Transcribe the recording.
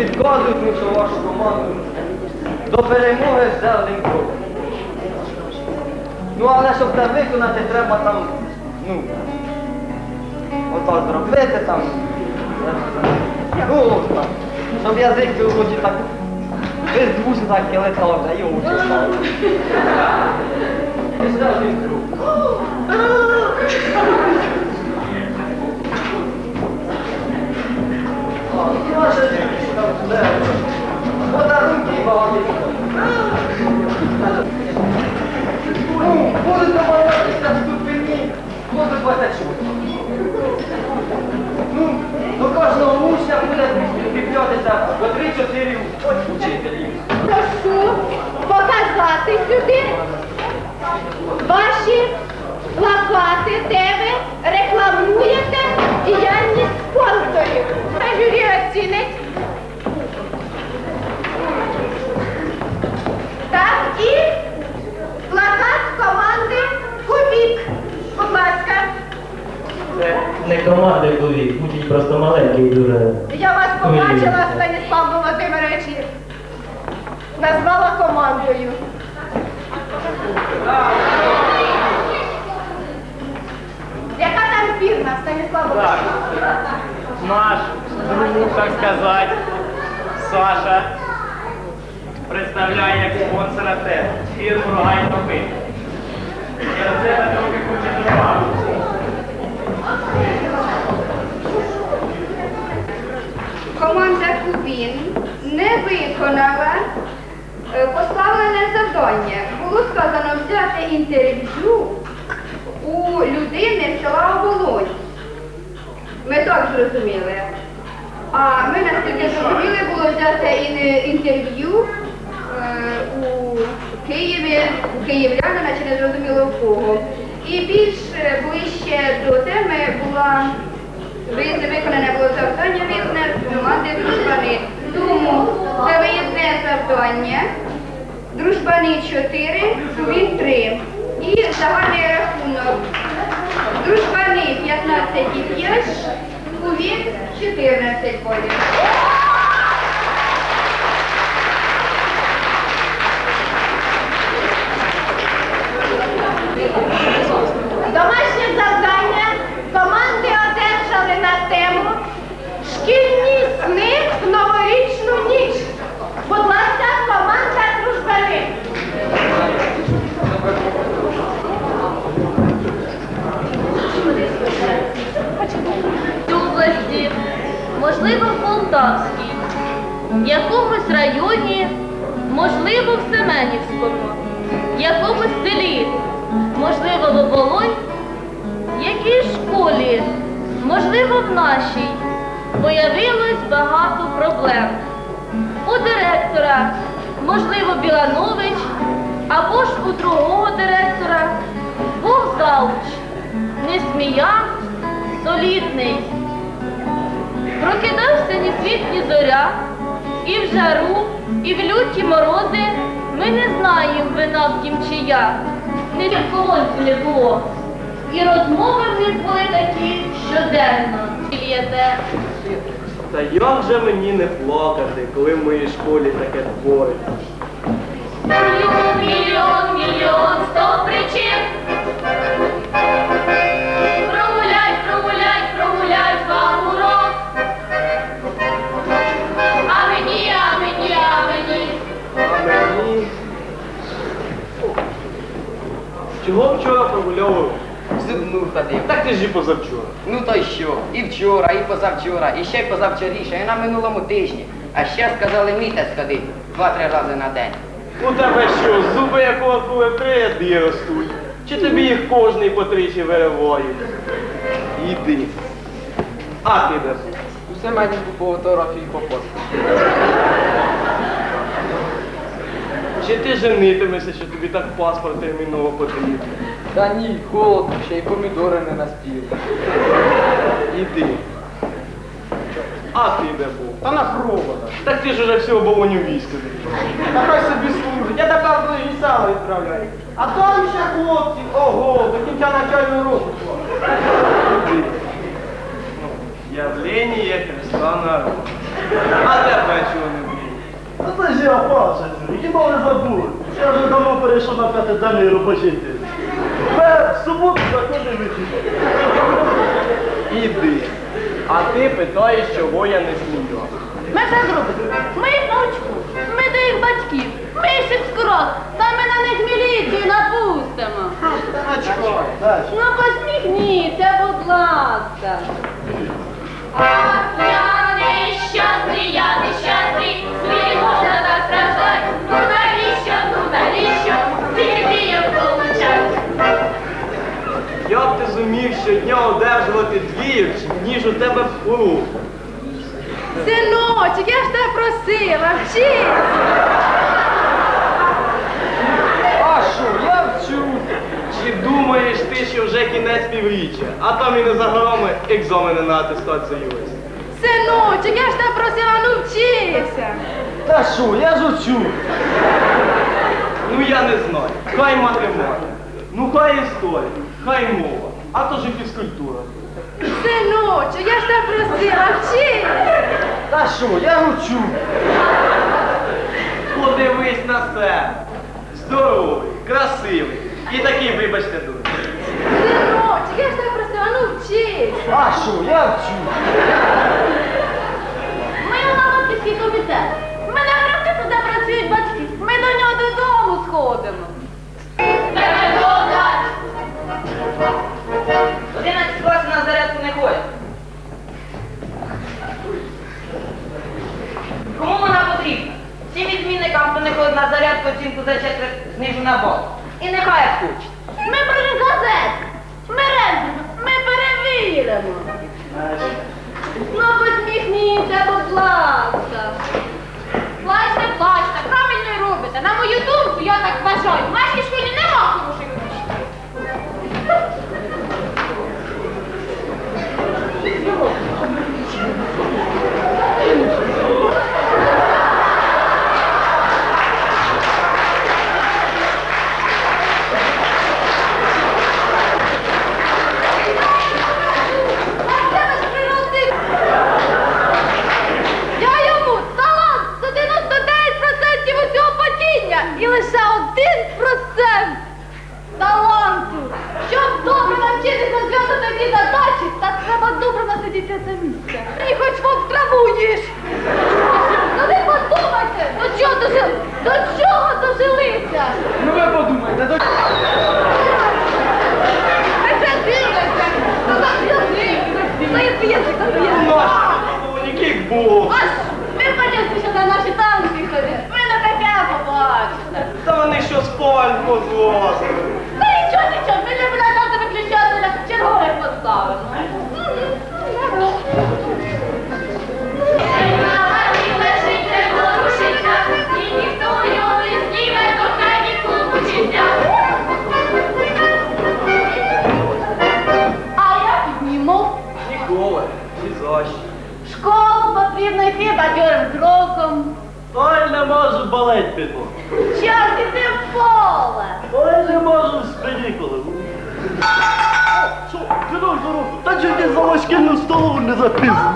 підказують, що вашу команду до перемоги вже крок. Ну, але щоб це виконати, треба там, ну, отак зробити там. Ну, так. Щоб язик у роті так без двусі так і летав, та й очі один крок. Подарунки багато. Ну, будете молотися в ступені, буде 26. До кожного учня буде піднятися по 3-4 учителі. Прошу показати сюди ваші плакати, де не команди були, будуть просто маленький дуже. Я вас побачила, Станіслав Володимирович. і Назвала командою. Яка там фірма, Станіслав Володимирович? наш друг, так сказати, Саша, представляє як спонсора те фірму Рогайно Пит. І оце ми трохи хоче добавити. Команда Кубін не виконала е, поставлене завдання. Було сказано взяти інтерв'ю у людини з села Оболонь. Ми так зрозуміли. А ми наскільки зрозуміли, було взяти інтерв'ю е, у Києві, у київлянина, чи не зрозуміло в кого. І більш е, ближче до теми була виконане було завдання від команди дружбани. Тому це виїзне завдання. Дружбани 4, він 3. І загальний рахунок. Дружбани 15 і 5, Кувін 14 голів. Можливо, в Полтавській, в якомусь районі, можливо, в Семенівському, в якомусь селі, можливо, в Оболонь, в якій школі, можливо, в нашій, появилось багато проблем. У директора, можливо, Біланович, або ж у другого директора був завуч, несмія, солідний. Прокидався ні світ, ні зоря, і в жару, і в люті морози ми не знаємо вина втім чия. Не в колонці не було. І розмови в них були такі щоденно. Та як же мені не плакати, коли в моїй школі таке твориться? Прогульовував? Зубну ходив. Так ти ж і позавчора. Ну то й що? І вчора, і позавчора, і ще й позавчоріше, і на минулому тижні. А ще сказали місяць ходити два-три рази на день. У тебе що, зуби якого кулебреди ростуть? Чи тобі їх кожний по тричі виривають? Іди. А ти де? Усе маленьку по фотографії попосту. Чи ти женитимешся, що тобі так паспорт терміново потрібен? Та ні, холодно, ще й помідори не наспіли. Іди. А ти де був? Та на проводах. Так ти ж уже всю оболоню війська. Та хай собі служить. Я тепер до і сало відправляю. А там ще хлопці, ого, до кінця навчального року. Іди. Ну, Явлення Христа народу. А тебе чого не вміє? А це ж я Паша, хіба не забули? Я вже давно перейшов на п'ятиденний робочий день. Суботу законний вихід. Іди. А ти питаєш, чого я не смію. Ми все зробимо. Ми їх. Ми до їх батьків. Ми їх скоро. Та ми на них міліцію напустимо. Дальше. Ну посміхніться, будь ласка. Ах, я нещасний, я нещасний, свій можна зумів щодня одержувати двієвці, ніж у тебе плуг. Синочок, я ж тебе просила, вчись. А що, я вчу. Чи думаєш ти, що вже кінець півріччя, а там і не за горами екзамени на атестацію ось. Синочок, я ж тебе просила, ну вчися. Та що, я ж учу. Ну я не знаю. Хай математика, ну хай історія, хай мова, а то ж і фізкультура. Синочок, я ж тебе просила, вчись. Та що, я учу. Подивись на себе. Здоровий, красивий і такий, вибачте, дурний. Синочок, я ж тебе просила, ну вчись. А що, я вчу. Ми у батьківський комітет. Оцінку за знижу на бок. І нехай скучить. Ми беремо газет. Ми рендимо. Ми перевіримо. Ну, посміхніться, будь ласка. Плачте, плачте, правильно робите. На мою думку, я так вважаю. В нашій школі нема хороших місце. Хоч вовк траву їж. Ну ви подумайте, до чого дожили? До чого дожилися? Ну ви подумайте, до Ви це дивитеся. Ну так язик. Ну язик, ну язик. Яких було. Ось, ви подивіться, що на наші танки ходять. Ви на таке побачите. Та вони що спаль позлазили. Ой, не можу балеть піду. Чорт, іди в поле. Ой, не можу з канікули. Що, кидок руку, та чуть я за важкільну столу не запізно.